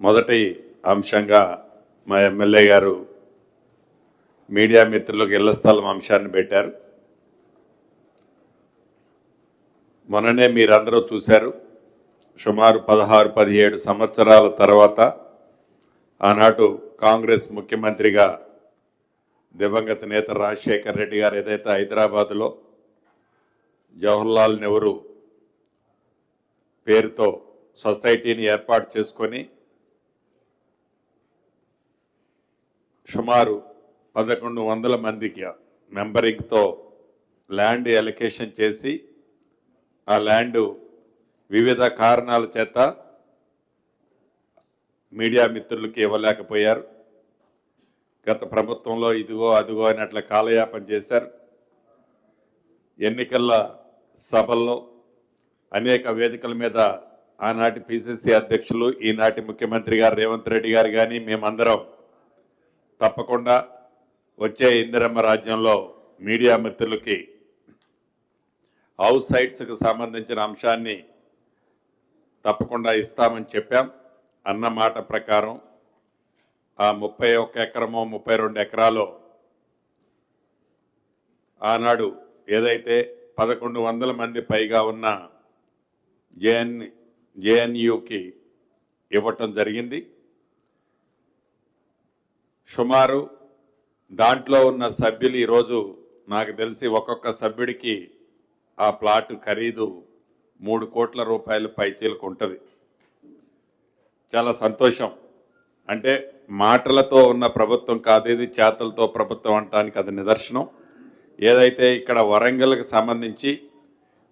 మొదటి అంశంగా మా ఎమ్మెల్యే గారు మీడియా మిత్రులకు ఇళ్ళ స్థలం అంశాన్ని పెట్టారు. మొన్ననే మీరందరూ చూశారు. సుమారు పదహారు పదిహేడు సంవత్సరాల తర్వాత ఆనాడు కాంగ్రెస్ ముఖ్యమంత్రిగా దివంగత నేత రాజశేఖర్ రెడ్డి గారు ఏదైతే హైదరాబాదులో జవహర్లాల్ నెహ్రూ పేరుతో సొసైటీని ఏర్పాటు చేసుకొని సుమారు పదకొండు వందల మందికి మెంబరింగ్తో ల్యాండ్ ఎలకేషన్ చేసి ఆ ల్యాండ్ వివిధ కారణాల చేత మీడియా మిత్రులకి ఇవ్వలేకపోయారు. గత ప్రభుత్వంలో ఇదిగో అదిగో అని అట్లా కాలయాపన చేశారు. ఎన్నికల సభల్లో అనేక వేదికల మీద ఆనాటి పిసిసి అధ్యక్షులు ఈనాటి ముఖ్యమంత్రి గారు రేవంత్ రెడ్డి గారు కానీ మేమందరం తప్పకుండా వచ్చే ఇందిరమ్మ రాజ్యంలో మీడియా మిత్రులకి హౌస్ సైట్స్కి సంబంధించిన అంశాన్ని తప్పకుండా ఇస్తామని చెప్పాం. అన్న మాట ప్రకారం ఆ ముప్పై ఒక్క ఎకరమో ముప్పై రెండు ఎకరాలు ఆనాడు ఏదైతే పదకొండు వందల మంది పైగా ఉన్న జేఎన్ జేఎన్యుకి ఇవ్వటం జరిగింది. సుమారు దాంట్లో ఉన్న సభ్యులు ఈరోజు నాకు తెలిసి ఒక్కొక్క సభ్యుడికి ఆ ప్లాట్ ఖరీదు మూడు కోట్ల రూపాయలు పైచీలకు ఉంటుంది. చాలా సంతోషం. అంటే మాటలతో ఉన్న ప్రభుత్వం కాదు ఇది చేతలతో ప్రభుత్వం అనటానికి అది నిదర్శనం. ఏదైతే ఇక్కడ వరంగల్కి సంబంధించి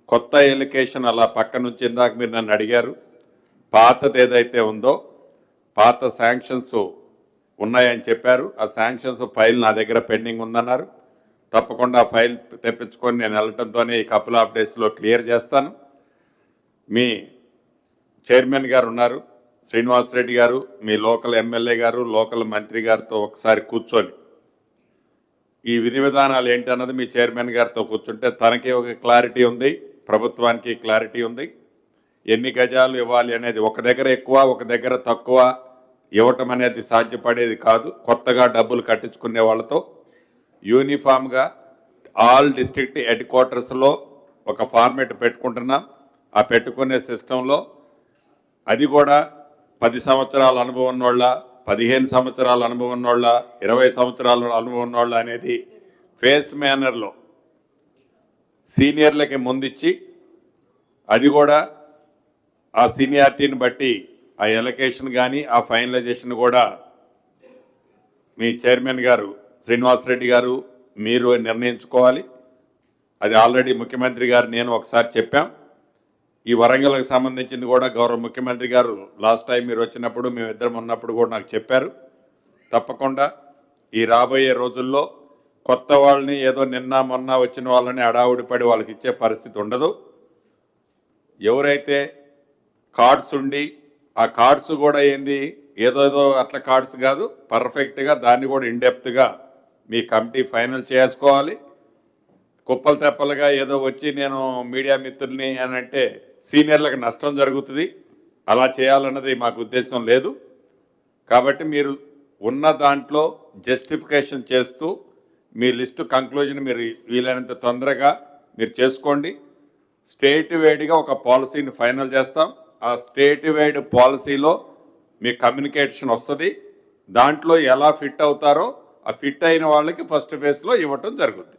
కొత్త ఎలికేషన్ అలా పక్క నుంచి ఇందాక మీరు నన్ను అడిగారు పాతది ఏదైతే ఉందో పాత శాంక్షన్స్ ఉన్నాయని చెప్పారు. ఆ శాంక్షన్స్ ఫైల్ నా దగ్గర పెండింగ్ ఉందన్నారు. తప్పకుండా ఆ ఫైల్ తెప్పించుకొని నేను వెళ్ళటంతోనే ఈ కపుల్ ఆఫ్ డేస్లో క్లియర్ చేస్తాను. మీ చైర్మన్ గారు ఉన్నారు శ్రీనివాసరెడ్డి గారు మీ లోకల్ ఎమ్మెల్యే గారు లోకల్ మంత్రి గారితో ఒకసారి కూర్చొని. ఈ విధి విధానాలు ఏంటి అన్నది మీ చైర్మన్ గారితో కూర్చుంటే తనకి ఒక క్లారిటీ ఉంది ప్రభుత్వానికి క్లారిటీ ఉంది. ఎన్ని గజాలు ఇవ్వాలి అనేది ఒక దగ్గర ఎక్కువ ఒక దగ్గర తక్కువ ఇవ్వటం అనేది సాధ్యపడేది కాదు. కొత్తగా డబ్బులు కట్టించుకునే వాళ్ళతో యూనిఫామ్గా ఆల్ డిస్ట్రిక్ట్ హెడ్ క్వార్టర్స్లో ఒక ఫార్మేట్ పెట్టుకుంటున్నాం. ఆ పెట్టుకునే సిస్టంలో అది కూడా పది సంవత్సరాల అనుభవం ఉన్నోళ్ళ పదిహేను సంవత్సరాల అనుభవం ఉన్నోళ్ళ ఇరవై సంవత్సరాల అనుభవం ఉన్నోళ్ళ అనేది ఫేస్ మేనర్లో సీనియర్లకి ముందిచ్చి అది కూడా ఆ సీనియారిటీని బట్టి ఆ ఎలకేషన్ కానీ ఆ ఫైనలైజేషన్ కూడా మీ చైర్మన్ గారు శ్రీనివాసరెడ్డి గారు మీరు నిర్ణయించుకోవాలి. అది ఆల్రెడీ ముఖ్యమంత్రి గారు నేను ఒకసారి చెప్పాం. ఈ వరంగల్కి సంబంధించింది కూడా గౌరవ ముఖ్యమంత్రి గారు లాస్ట్ టైం మీరు వచ్చినప్పుడు మేమిద్దరం ఉన్నప్పుడు కూడా నాకు చెప్పారు. తప్పకుండా ఈ రాబోయే రోజుల్లో కొత్త వాళ్ళని ఏదో నిన్న మొన్న వచ్చిన వాళ్ళని అడావుడి పడి వాళ్ళకి ఇచ్చే పరిస్థితి ఉండదు. ఎవరైతే కార్డ్స్ ఉండి ఆ కార్డ్స్ కూడా ఏంది? ఏదోదో అట్లా కార్డ్స్ కాదు. పర్ఫెక్ట్గా దాన్ని కూడా ఇండెప్త్గా మీ కమిటీ ఫైనల్ చేసుకోవాలి. కుప్పలు తెప్పలుగా ఏదో వచ్చి నేను మీడియా మిత్రుల్ని అని అంటే సీనియర్లకు నష్టం జరుగుతుంది. అలా చేయాలన్నది మాకు ఉద్దేశం లేదు. కాబట్టి మీరు ఉన్న దాంట్లో జస్టిఫికేషన్ చేస్తూ మీ లిస్టు కంక్లూజన్ మీరు వీలైనంత తొందరగా మీరు చేసుకోండి. స్టేట్ వేడిగా ఒక పాలసీని ఫైనల్ చేస్తాం. ఆ స్టేట్ వైడ్ పాలసీలో మీ కమ్యూనికేషన్ వస్తుంది. దాంట్లో ఎలా ఫిట్ అవుతారో ఆ ఫిట్ అయిన వాళ్ళకి ఫస్ట్ ఫేజ్లో ఇవ్వటం జరుగుతుంది